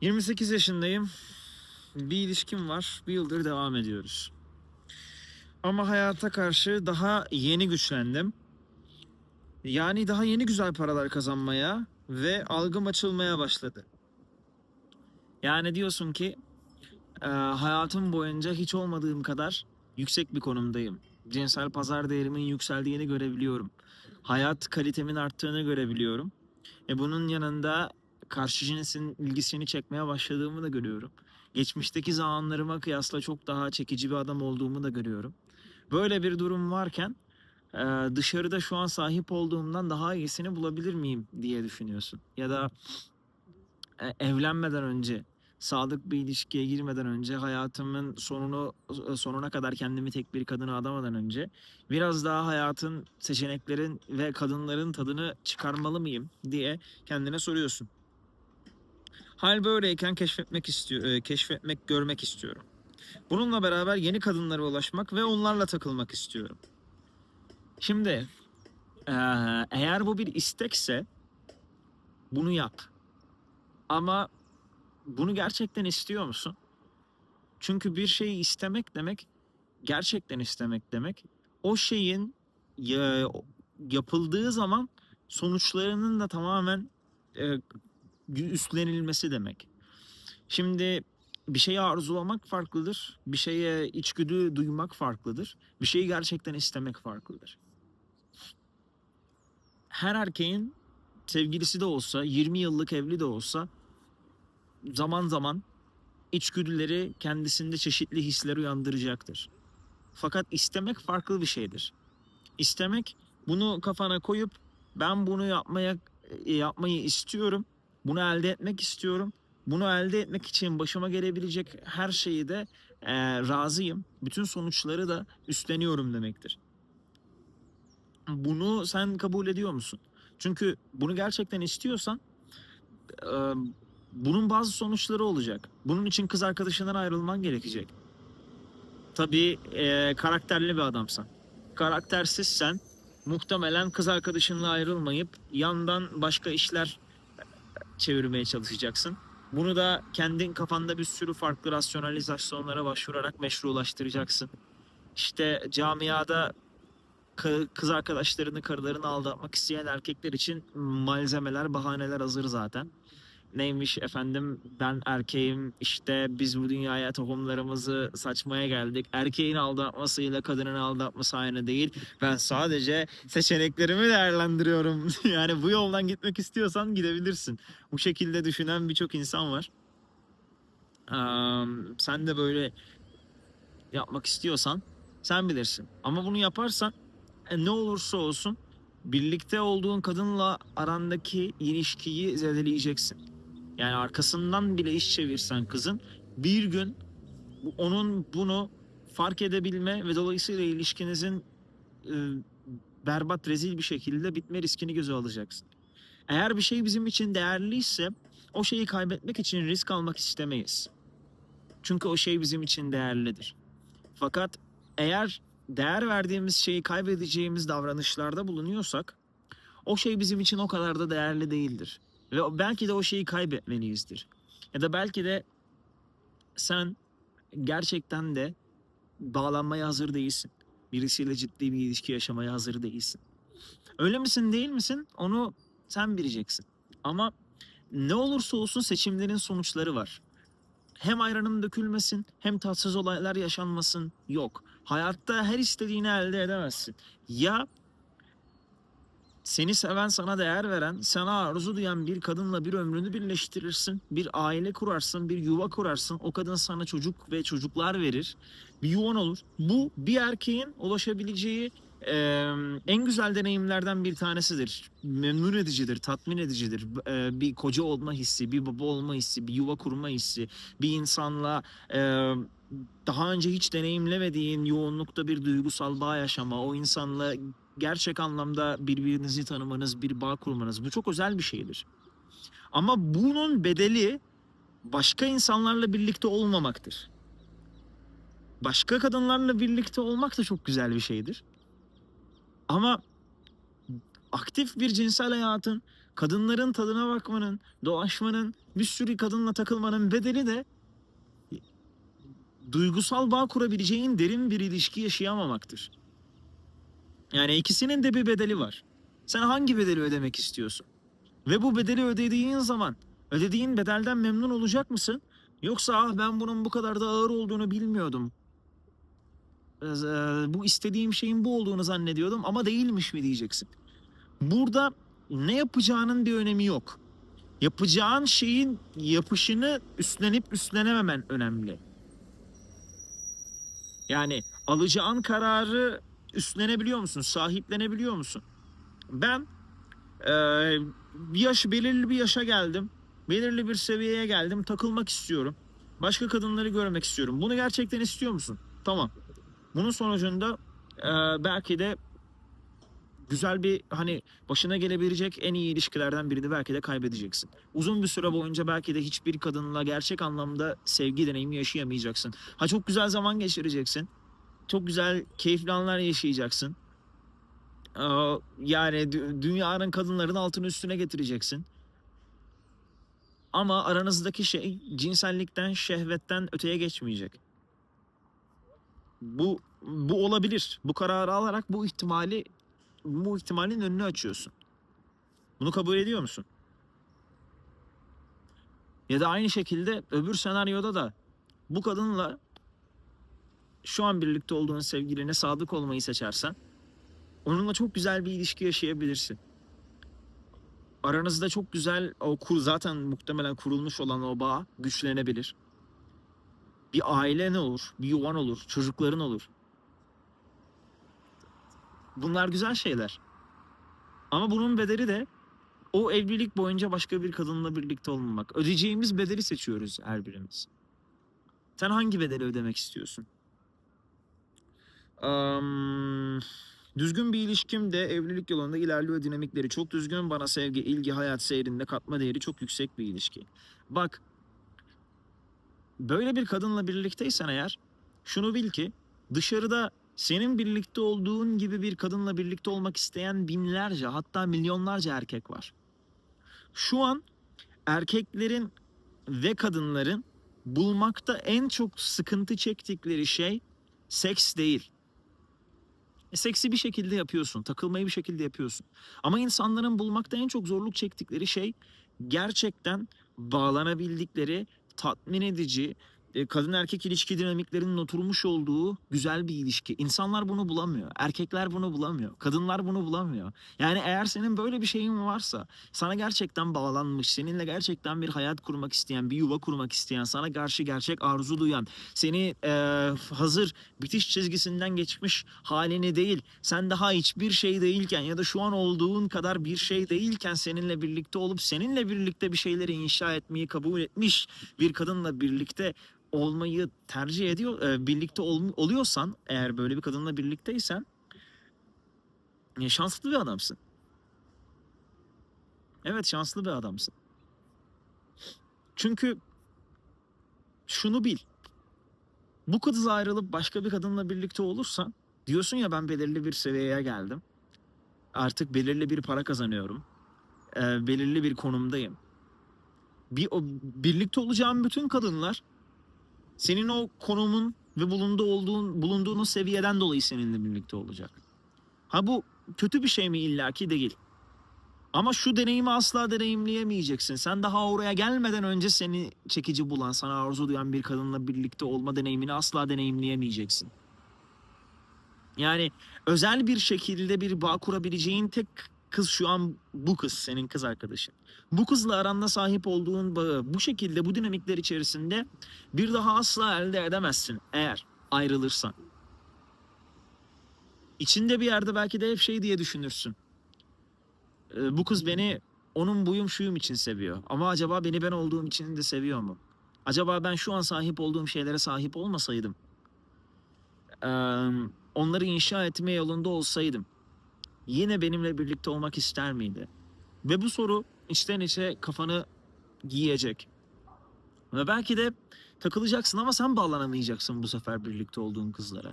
28 yaşındayım. Bir ilişkim var. Bir yıldır devam ediyoruz. Ama hayata karşı daha yeni güçlendim. Yani daha yeni güzel paralar kazanmaya ve algım açılmaya başladı. Yani diyorsun ki e, hayatım boyunca hiç olmadığım kadar yüksek bir konumdayım. Cinsel pazar değerimin yükseldiğini görebiliyorum. Hayat kalitemin arttığını görebiliyorum. E bunun yanında karşı cinsin ilgisini çekmeye başladığımı da görüyorum. Geçmişteki zamanlarıma kıyasla çok daha çekici bir adam olduğumu da görüyorum. Böyle bir durum varken e, dışarıda şu an sahip olduğumdan daha iyisini bulabilir miyim diye düşünüyorsun. Ya da e, evlenmeden önce, sadık bir ilişkiye girmeden önce, hayatımın sonunu sonuna kadar kendimi tek bir kadına adamadan önce biraz daha hayatın, seçeneklerin ve kadınların tadını çıkarmalı mıyım diye kendine soruyorsun. Hal böyleyken keşfetmek istiyor, e, keşfetmek, görmek istiyorum. Bununla beraber yeni kadınlara ulaşmak ve onlarla takılmak istiyorum. Şimdi eee, eğer bu bir istekse bunu yap. Ama bunu gerçekten istiyor musun? Çünkü bir şeyi istemek demek gerçekten istemek demek. O şeyin ya- yapıldığı zaman sonuçlarının da tamamen e, üstlenilmesi demek. Şimdi bir şeyi arzulamak farklıdır. Bir şeye içgüdü duymak farklıdır. Bir şeyi gerçekten istemek farklıdır. Her erkeğin sevgilisi de olsa, 20 yıllık evli de olsa zaman zaman içgüdüleri kendisinde çeşitli hisler uyandıracaktır. Fakat istemek farklı bir şeydir. İstemek bunu kafana koyup ben bunu yapmaya e, yapmayı istiyorum. Bunu elde etmek istiyorum. Bunu elde etmek için başıma gelebilecek her şeyi de e, razıyım. Bütün sonuçları da üstleniyorum demektir. Bunu sen kabul ediyor musun? Çünkü bunu gerçekten istiyorsan e, bunun bazı sonuçları olacak. Bunun için kız arkadaşından ayrılman gerekecek. Tabii e, karakterli bir adamsan. Karaktersizsen muhtemelen kız arkadaşınla ayrılmayıp yandan başka işler çevirmeye çalışacaksın. Bunu da kendin kafanda bir sürü farklı rasyonalizasyonlara başvurarak meşrulaştıracaksın. İşte camiada kız arkadaşlarını, karılarını aldatmak isteyen erkekler için malzemeler, bahaneler hazır zaten. Neymiş efendim ben erkeğim işte biz bu dünyaya tohumlarımızı saçmaya geldik. Erkeğin aldatmasıyla kadının aldatması aynı değil. Ben sadece seçeneklerimi değerlendiriyorum. yani bu yoldan gitmek istiyorsan gidebilirsin. Bu şekilde düşünen birçok insan var. Eee, sen de böyle yapmak istiyorsan sen bilirsin. Ama bunu yaparsan e, ne olursa olsun birlikte olduğun kadınla arandaki ilişkiyi zedeleyeceksin. Yani arkasından bile iş çevirsen kızın bir gün onun bunu fark edebilme ve dolayısıyla ilişkinizin e, berbat rezil bir şekilde bitme riskini göze alacaksın. Eğer bir şey bizim için değerliyse o şeyi kaybetmek için risk almak istemeyiz. Çünkü o şey bizim için değerlidir. Fakat eğer değer verdiğimiz şeyi kaybedeceğimiz davranışlarda bulunuyorsak o şey bizim için o kadar da değerli değildir. Ve belki de o şeyi kaybetmeliyizdir. Ya da belki de sen gerçekten de bağlanmaya hazır değilsin. Birisiyle ciddi bir ilişki yaşamaya hazır değilsin. Öyle misin değil misin onu sen bileceksin. Ama ne olursa olsun seçimlerin sonuçları var. Hem ayranın dökülmesin hem tatsız olaylar yaşanmasın yok. Hayatta her istediğini elde edemezsin. Ya seni seven, sana değer veren, sana arzu duyan bir kadınla bir ömrünü birleştirirsin. Bir aile kurarsın, bir yuva kurarsın. O kadın sana çocuk ve çocuklar verir. Bir yuvan olur. Bu bir erkeğin ulaşabileceği e, en güzel deneyimlerden bir tanesidir. Memnun edicidir, tatmin edicidir. E, bir koca olma hissi, bir baba olma hissi, bir yuva kurma hissi. Bir insanla e, daha önce hiç deneyimlemediğin yoğunlukta bir duygusal bağ yaşama, o insanla gerçek anlamda birbirinizi tanımanız, bir bağ kurmanız bu çok özel bir şeydir. Ama bunun bedeli başka insanlarla birlikte olmamaktır. Başka kadınlarla birlikte olmak da çok güzel bir şeydir. Ama aktif bir cinsel hayatın, kadınların tadına bakmanın, dolaşmanın, bir sürü kadınla takılmanın bedeli de duygusal bağ kurabileceğin derin bir ilişki yaşayamamaktır. Yani ikisinin de bir bedeli var. Sen hangi bedeli ödemek istiyorsun? Ve bu bedeli ödediğin zaman ödediğin bedelden memnun olacak mısın? Yoksa ah ben bunun bu kadar da ağır olduğunu bilmiyordum. Eee, Bu istediğim şeyin bu olduğunu zannediyordum ama değilmiş mi diyeceksin. Burada ne yapacağının bir önemi yok. Yapacağın şeyin yapışını üstlenip üstlenememen önemli. Yani alacağın kararı üstlenebiliyor musun? Sahiplenebiliyor musun? Ben eee, bir yaş belirli bir yaşa geldim. Belirli bir seviyeye geldim. Takılmak istiyorum. Başka kadınları görmek istiyorum. Bunu gerçekten istiyor musun? Tamam. Bunun sonucunda eee, belki de güzel bir hani başına gelebilecek en iyi ilişkilerden birini belki de kaybedeceksin. Uzun bir süre boyunca belki de hiçbir kadınla gerçek anlamda sevgi deneyimi yaşayamayacaksın. Ha çok güzel zaman geçireceksin. Çok güzel keyifli anlar yaşayacaksın. Yani dü- dünyanın kadınların altını üstüne getireceksin. Ama aranızdaki şey cinsellikten, şehvetten öteye geçmeyecek. Bu bu olabilir. Bu kararı alarak bu ihtimali bu ihtimalin önünü açıyorsun. Bunu kabul ediyor musun? Ya da aynı şekilde öbür senaryoda da bu kadınla şu an birlikte olduğun sevgiline sadık olmayı seçersen onunla çok güzel bir ilişki yaşayabilirsin. Aranızda çok güzel o kur zaten muhtemelen kurulmuş olan o bağ güçlenebilir. Bir ailen olur, bir yuvan olur, çocukların olur. Bunlar güzel şeyler. Ama bunun bedeli de o evlilik boyunca başka bir kadınla birlikte olmamak. Ödeyeceğimiz bedeli seçiyoruz her birimiz. Sen hangi bedeli ödemek istiyorsun? Am, düzgün bir ilişkim de evlilik yolunda ilerliyor dinamikleri çok düzgün. Bana sevgi, ilgi, hayat seyrinde katma değeri çok yüksek bir ilişki. Bak, böyle bir kadınla birlikteysen eğer şunu bil ki dışarıda senin birlikte olduğun gibi bir kadınla birlikte olmak isteyen binlerce hatta milyonlarca erkek var. Şu an erkeklerin ve kadınların bulmakta en çok sıkıntı çektikleri şey seks değil. E, seksi bir şekilde yapıyorsun, takılmayı bir şekilde yapıyorsun. Ama insanların bulmakta en çok zorluk çektikleri şey gerçekten bağlanabildikleri, tatmin edici, kadın erkek ilişki dinamiklerinin oturmuş olduğu güzel bir ilişki. İnsanlar bunu bulamıyor. Erkekler bunu bulamıyor. Kadınlar bunu bulamıyor. Yani eğer senin böyle bir şeyin varsa, sana gerçekten bağlanmış, seninle gerçekten bir hayat kurmak isteyen, bir yuva kurmak isteyen, sana karşı gerçek arzu duyan, seni e, hazır bitiş çizgisinden geçmiş halini değil, sen daha hiçbir şey değilken ya da şu an olduğun kadar bir şey değilken seninle birlikte olup seninle birlikte bir şeyleri inşa etmeyi kabul etmiş bir kadınla birlikte olmayı tercih ediyor, e, birlikte ol- oluyorsan eğer böyle bir kadınla birlikteysen e, şanslı bir adamsın. Evet şanslı bir adamsın. Çünkü şunu bil. Bu kız ayrılıp başka bir kadınla birlikte olursan diyorsun ya ben belirli bir seviyeye geldim. Artık belirli bir para kazanıyorum. e, belirli bir konumdayım. Bir o birlikte olacağım bütün kadınlar senin o konumun ve bulunduğu olduğun bulunduğun seviyeden dolayı seninle birlikte olacak. Ha bu kötü bir şey mi illaki değil. Ama şu deneyimi asla deneyimleyemeyeceksin. Sen daha oraya gelmeden önce seni çekici bulan, sana arzu duyan bir kadınla birlikte olma deneyimini asla deneyimleyemeyeceksin. Yani özel bir şekilde bir bağ kurabileceğin tek kız şu an bu kız, senin kız arkadaşın. Bu kızla aranda sahip olduğun bağı bu şekilde bu dinamikler içerisinde bir daha asla elde edemezsin eğer ayrılırsan. İçinde bir yerde belki de hep şey diye düşünürsün. Ee, bu kız beni onun buyum şuyum için seviyor. Ama acaba beni ben olduğum için de seviyor mu? Acaba ben şu an sahip olduğum şeylere sahip olmasaydım, onları inşa etme yolunda olsaydım, yine benimle birlikte olmak ister miydi? Ve bu soru içten içe kafanı giyecek. Ve belki de takılacaksın ama sen bağlanamayacaksın bu sefer birlikte olduğun kızlara.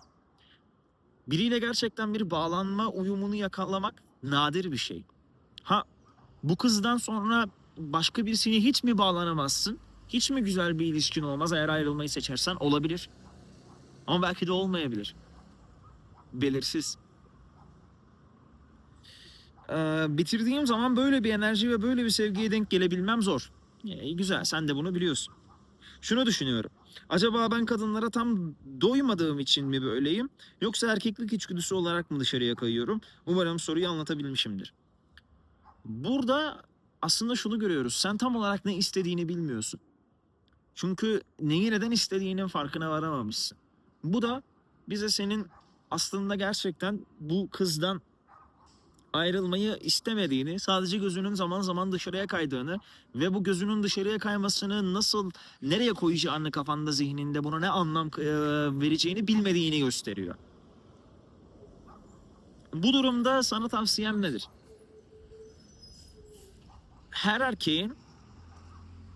Biriyle gerçekten bir bağlanma uyumunu yakalamak nadir bir şey. Ha Bu kızdan sonra başka birisine hiç mi bağlanamazsın? Hiç mi güzel bir ilişkin olmaz eğer ayrılmayı seçersen? Olabilir. Ama belki de olmayabilir. Belirsiz. Ee, bitirdiğim zaman böyle bir enerji ve böyle bir sevgiye denk gelebilmem zor. Ee, güzel sen de bunu biliyorsun. Şunu düşünüyorum. Acaba ben kadınlara tam doymadığım için mi böyleyim? Yoksa erkeklik içgüdüsü olarak mı dışarıya kayıyorum? Umarım soruyu anlatabilmişimdir. Burada aslında şunu görüyoruz. Sen tam olarak ne istediğini bilmiyorsun. Çünkü neyi neden istediğinin farkına varamamışsın. Bu da bize senin aslında gerçekten bu kızdan ayrılmayı istemediğini, sadece gözünün zaman zaman dışarıya kaydığını ve bu gözünün dışarıya kaymasını nasıl, nereye koyacağını kafanda, zihninde, buna ne anlam e, vereceğini bilmediğini gösteriyor. Bu durumda sana tavsiyem nedir? Her erkeğin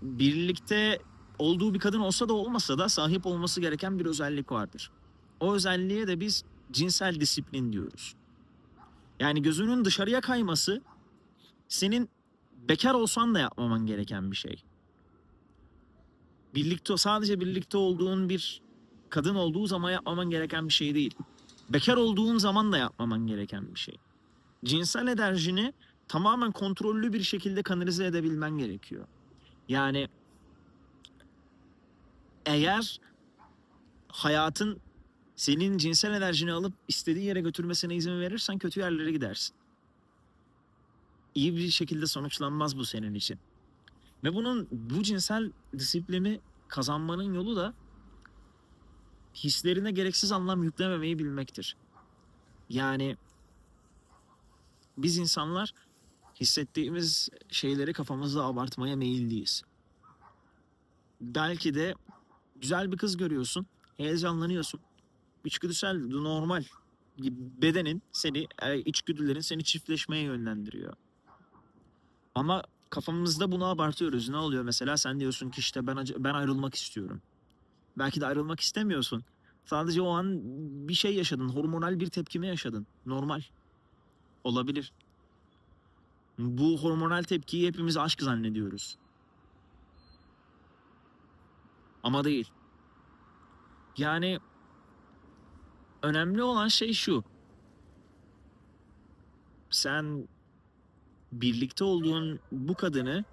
birlikte olduğu bir kadın olsa da olmasa da sahip olması gereken bir özellik vardır. O özelliğe de biz cinsel disiplin diyoruz. Yani gözünün dışarıya kayması senin bekar olsan da yapmaman gereken bir şey. Birlikte sadece birlikte olduğun bir kadın olduğu zaman yapmaman gereken bir şey değil. Bekar olduğun zaman da yapmaman gereken bir şey. Cinsel enerjini tamamen kontrollü bir şekilde kanalize edebilmen gerekiyor. Yani eğer hayatın senin cinsel enerjini alıp istediği yere götürmesine izin verirsen kötü yerlere gidersin. İyi bir şekilde sonuçlanmaz bu senin için. Ve bunun bu cinsel disiplini kazanmanın yolu da hislerine gereksiz anlam yüklememeyi bilmektir. Yani biz insanlar hissettiğimiz şeyleri kafamızda abartmaya meyilliyiz. Belki de güzel bir kız görüyorsun, heyecanlanıyorsun içgüdüsel normal bedenin seni e, içgüdülerin seni çiftleşmeye yönlendiriyor. Ama kafamızda bunu abartıyoruz. Ne oluyor mesela sen diyorsun ki işte ben ben ayrılmak istiyorum. Belki de ayrılmak istemiyorsun. Sadece o an bir şey yaşadın, hormonal bir tepkime yaşadın. Normal. Olabilir. Bu hormonal tepkiyi hepimiz aşk zannediyoruz. Ama değil. Yani önemli olan şey şu. Sen birlikte olduğun bu kadını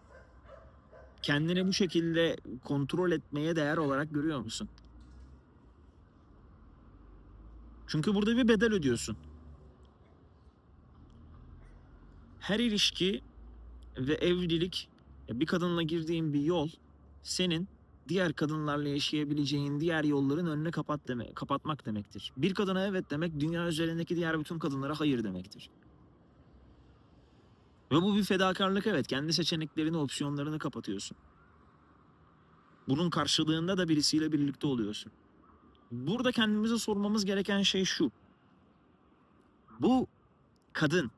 kendine bu şekilde kontrol etmeye değer olarak görüyor musun? Çünkü burada bir bedel ödüyorsun. Her ilişki ve evlilik bir kadınla girdiğin bir yol senin diğer kadınlarla yaşayabileceğin diğer yolların önüne kapat deme, kapatmak demektir. Bir kadına evet demek dünya üzerindeki diğer bütün kadınlara hayır demektir. Ve bu bir fedakarlık evet. Kendi seçeneklerini, opsiyonlarını kapatıyorsun. Bunun karşılığında da birisiyle birlikte oluyorsun. Burada kendimize sormamız gereken şey şu. Bu kadın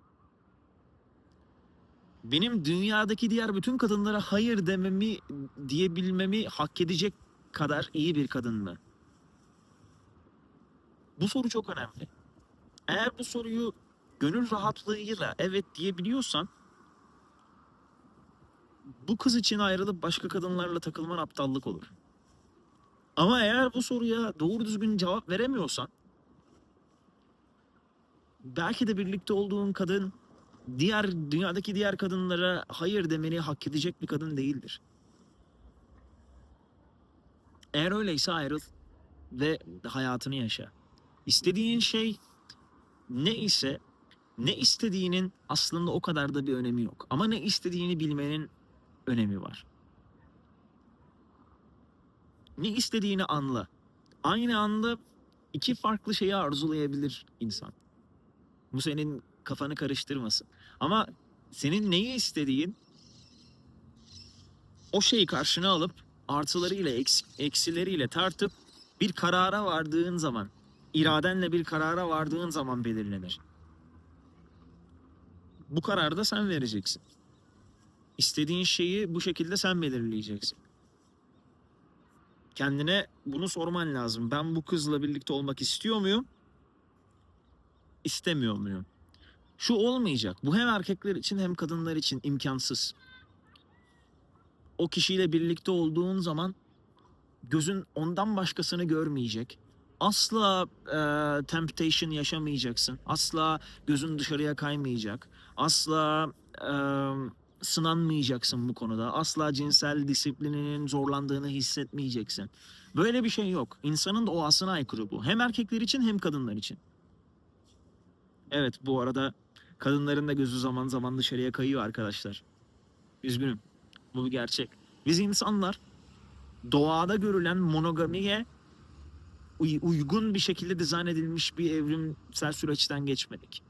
benim dünyadaki diğer bütün kadınlara hayır dememi diyebilmemi hak edecek kadar iyi bir kadın mı? Bu soru çok önemli. Eğer bu soruyu gönül rahatlığıyla evet diyebiliyorsan bu kız için ayrılıp başka kadınlarla takılman aptallık olur. Ama eğer bu soruya doğru düzgün cevap veremiyorsan belki de birlikte olduğun kadın diğer dünyadaki diğer kadınlara hayır demeni hak edecek bir kadın değildir. Eğer öyleyse ayrıl ve hayatını yaşa. İstediğin şey ne ise ne istediğinin aslında o kadar da bir önemi yok. Ama ne istediğini bilmenin önemi var. Ne istediğini anla. Aynı anda iki farklı şeyi arzulayabilir insan. Bu senin kafanı karıştırmasın. Ama senin neyi istediğin o şeyi karşına alıp artılarıyla eks- eksileriyle tartıp bir karara vardığın zaman iradenle bir karara vardığın zaman belirlenir. Bu kararı da sen vereceksin. İstediğin şeyi bu şekilde sen belirleyeceksin. Kendine bunu sorman lazım. Ben bu kızla birlikte olmak istiyor muyum? İstemiyor muyum? Şu olmayacak. Bu hem erkekler için hem kadınlar için imkansız. O kişiyle birlikte olduğun zaman gözün ondan başkasını görmeyecek. Asla e, temptation yaşamayacaksın. Asla gözün dışarıya kaymayacak. Asla e, sınanmayacaksın bu konuda. Asla cinsel disiplininin zorlandığını hissetmeyeceksin. Böyle bir şey yok. İnsanın doğasına aykırı bu. Hem erkekler için hem kadınlar için. Evet bu arada kadınların da gözü zaman zaman dışarıya kayıyor arkadaşlar. Üzgünüm. Bu bir gerçek. Biz insanlar doğada görülen monogamiye uy- uygun bir şekilde dizayn edilmiş bir evrimsel süreçten geçmedik.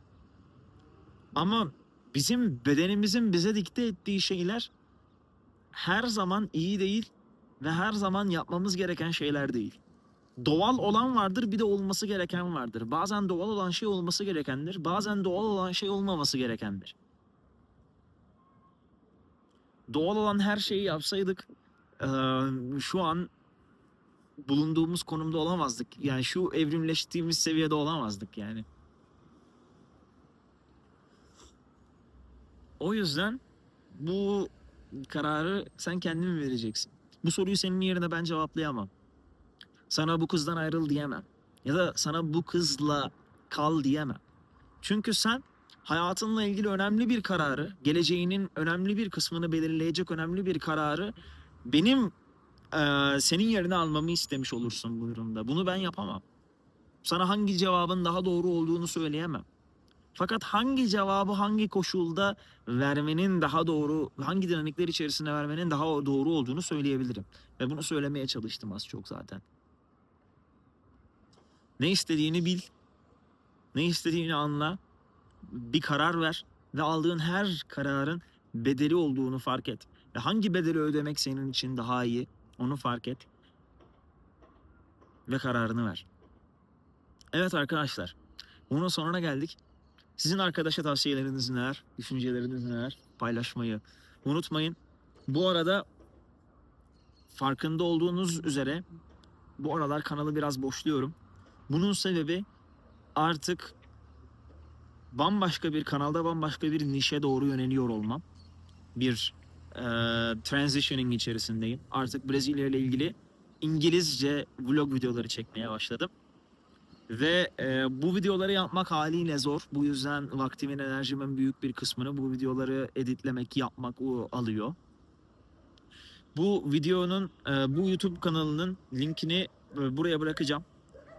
Ama bizim bedenimizin bize dikte ettiği şeyler her zaman iyi değil ve her zaman yapmamız gereken şeyler değil. Doğal olan vardır bir de olması gereken vardır. Bazen doğal olan şey olması gerekendir. Bazen doğal olan şey olmaması gerekendir. Doğal olan her şeyi yapsaydık şu an bulunduğumuz konumda olamazdık. Yani şu evrimleştiğimiz seviyede olamazdık yani. O yüzden bu kararı sen kendin mi vereceksin? Bu soruyu senin yerine ben cevaplayamam. Sana bu kızdan ayrıl diyemem. Ya da sana bu kızla kal diyemem. Çünkü sen hayatınla ilgili önemli bir kararı, geleceğinin önemli bir kısmını belirleyecek önemli bir kararı benim eee, senin yerine almamı istemiş olursun bu durumda. Bunu ben yapamam. Sana hangi cevabın daha doğru olduğunu söyleyemem. Fakat hangi cevabı hangi koşulda vermenin daha doğru, hangi dinamikler içerisinde vermenin daha doğru olduğunu söyleyebilirim. Ve bunu söylemeye çalıştım az çok zaten. Ne istediğini bil, ne istediğini anla, bir karar ver ve aldığın her kararın bedeli olduğunu fark et. Ve hangi bedeli ödemek senin için daha iyi onu fark et. Ve kararını ver. Evet arkadaşlar, bunun sonuna geldik. Sizin arkadaşa tavsiyeleriniz neler, düşünceleriniz neler paylaşmayı unutmayın. Bu arada farkında olduğunuz üzere bu aralar kanalı biraz boşluyorum. Bunun sebebi artık bambaşka bir kanalda bambaşka bir nişe doğru yöneliyor olmam. Bir e, transitioning içerisindeyim. Artık Brezilya ile ilgili İngilizce vlog videoları çekmeye başladım. Ve e, bu videoları yapmak haliyle zor. Bu yüzden vaktimin, enerjimin büyük bir kısmını bu videoları editlemek, yapmak o alıyor. Bu videonun, e, bu YouTube kanalının linkini e, buraya bırakacağım.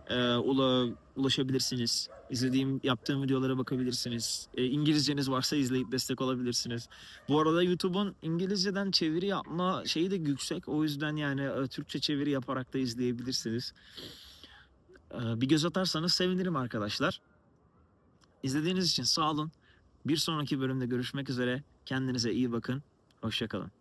E, ula- ulaşabilirsiniz. İzlediğim, yaptığım videolara bakabilirsiniz. E, İngilizceniz varsa izleyip destek olabilirsiniz. Bu arada YouTube'un İngilizceden çeviri yapma şeyi de yüksek. O yüzden yani e, Türkçe çeviri yaparak da izleyebilirsiniz. Ee, Bir göz atarsanız sevinirim arkadaşlar. İzlediğiniz için sağ olun. Bir sonraki bölümde görüşmek üzere. Kendinize iyi bakın. Hoşçakalın.